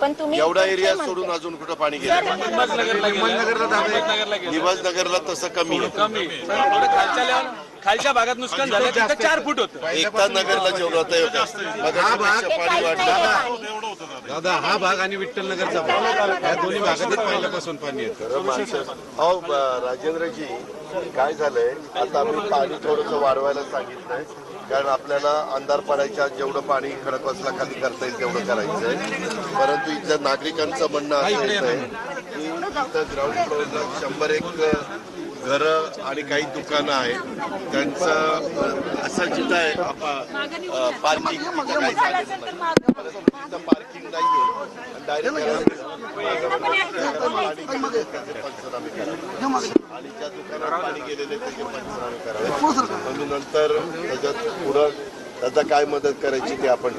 पण तुम्ही एवढा एरिया. सोडून अजून कुठं पाणी गेलं? हिम्मतनगरला गेलं निवासनगरला तसं कमी आहे. खालच्या लेवल खालच्या भागात नुकसान झालं तिथं चार फूट होतं. एकता नगरला जेवढं होतं मगाशी ते पाणी आहे. पाणी. दादा. हा भाग आणि विठ्ठल नगरचा भाग. या दोन्ही भागातच पहिल्यापासून पाणी येतं. अहो ब- राजेंद्रजी काय झालंय? आता आम्ही पाणी थोडंसं वाढवायला सांगितलंय. कारण आपल्याला अंधार पडायच्या आत जेवढं पाणी खडकवासला खाली करता येईल तेवढं करायचंय. परंतु इथल्या नागरिकांचं म्हणणं असं येतंय की इथं ग्राउंड फ्लोअरला शंभर एक घरं आणि काही दुकानं आहेत. त्यांचं असं जिथं आहे पार्किंग काही झालेलं नाही. तिथं डायरेक्ट आणि ज्या दुकानात पाणी गेलेले त्याचे पंचनामे करावे. म्हणून नंतर त्याच्यात पुढं त्याचा काय मदत करायची ते आपण